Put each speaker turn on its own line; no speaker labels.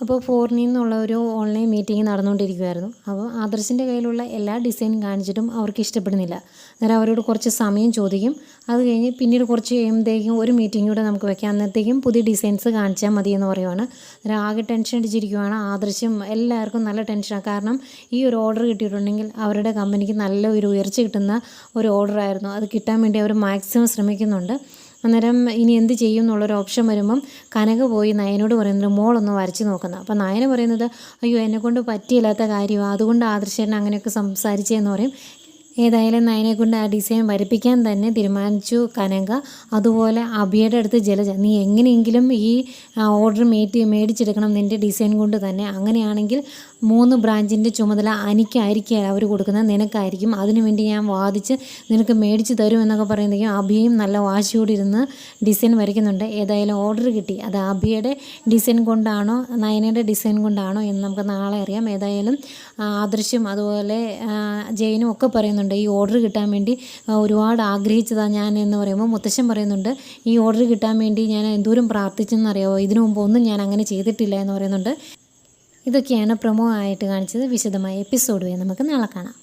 അപ്പോൾ ഫോറിനിൽ നിന്നുള്ള ഒരു ഓൺലൈൻ മീറ്റിംഗ് നടന്നുകൊണ്ടിരിക്കുമായിരുന്നു അപ്പോൾ ആദർശിന്റെ കയ്യിലുള്ള എല്ലാ ഡിസൈനും കാണിച്ചിട്ടും അവർക്ക് ഇഷ്ടപ്പെടുന്നില്ല. അന്നേരം അവരോട് കുറച്ച് സമയം ചോദിക്കും. അത് കഴിഞ്ഞ് പിന്നീട് കുറച്ച് കഴിയുമ്പോഴത്തേക്കും ഒരു മീറ്റിംഗ് കൂടെ നമുക്ക് വെക്കാം. അന്നത്തേക്കും പുതിയ ഡിസൈൻസ് കാണിച്ചാൽ മതി എന്ന് പറയുവാണ്. അന്നേരം ആകെ ടെൻഷൻ അടിച്ചിരിക്കുവാണ് ആദർശം എല്ലാവർക്കും നല്ല ടെൻഷനാണ് കാരണം ഈ ഒരു ഓർഡർ കിട്ടിയിട്ടുണ്ടെങ്കിൽ അവരുടെ കമ്പനിക്ക് നല്ല ഒരു ഉയർച്ച കിട്ടുന്ന ഒരു ഓർഡറായിരുന്നു. അത് കിട്ടാൻ വേണ്ടി അവർ മാക്സിമം ശ്രമിക്കുന്നുണ്ട്. അന്നേരം ഇനി എന്ത് ചെയ്യും എന്നുള്ളൊരു ഓപ്ഷൻ വരുമ്പം കനക പോയി നയനോട് പറയുന്നത് മോളൊന്ന് വരച്ച് നോക്കുന്നത് അപ്പം നയന പറയുന്നത് അയ്യോ എന്നെക്കൊണ്ട് പറ്റിയില്ലാത്ത കാര്യമാണ് അതുകൊണ്ട് ആദർശേട്ടൻ അങ്ങനെയൊക്കെ സംസാരിച്ചതെന്ന് പറയും. ഏതായാലും നയനെ കൊണ്ട് ആ ഡിസൈൻ വരപ്പിക്കാൻ തന്നെ തീരുമാനിച്ചു കനക. അതുപോലെ അബിയുടെ അടുത്ത് ജലജ നീ എങ്ങനെയെങ്കിലും ഈ ഓർഡർ മേറ്റ് മേടിച്ചെടുക്കണം നിന്റെ ഡിസൈൻ കൊണ്ട് തന്നെ. അങ്ങനെയാണെങ്കിൽ മൂന്ന് ബ്രാഞ്ചിന്റെ ചുമതല അനിക്കായിരിക്കും അവർ കൊടുക്കുന്നത്. നിനക്കായിരിക്കും. അതിനുവേണ്ടി ഞാൻ വാദിച്ച് നിനക്ക് മേടിച്ച് തരും എന്നൊക്കെ പറയുമ്പോഴേക്കും അബിയും നല്ല വാശിയോടെ ഇരുന്ന് ഡിസൈൻ വരയ്ക്കുന്നുണ്ട്. ഏതായാലും ഓർഡർ കിട്ടി. അത് അബിയുടെ ഡിസൈൻ കൊണ്ടാണോ നയനയുടെ ഡിസൈൻ കൊണ്ടാണോ എന്ന് നമുക്ക് നാളെ അറിയാം. ഏതായാലും ആദർശം അതുപോലെ ജയനും ഒക്കെ പറയുന്നുണ്ട്. ഈ ഓർഡർ കിട്ടാൻ വേണ്ടി ഒരുപാട് ആഗ്രഹിച്ചതാണ് ഞാൻ എന്ന് പറയുമ്പോൾ മുത്തശ്ശൻ പറയുന്നുണ്ട് ഈ ഓർഡർ കിട്ടാൻ വേണ്ടി ഞാൻ എന്തോരം പ്രാർത്ഥിച്ചെന്നറിയാമോ ഇതിനു മുമ്പ് ഒന്നും ഞാൻ അങ്ങനെ ചെയ്തിട്ടില്ല എന്ന് പറയുന്നുണ്ട്. ഇതൊക്കെയാണ് പ്രൊമോ ആയിട്ട് കാണിച്ചത് വിശദമായ എപ്പിസോഡ് നമുക്ക് നാളെ കാണാം.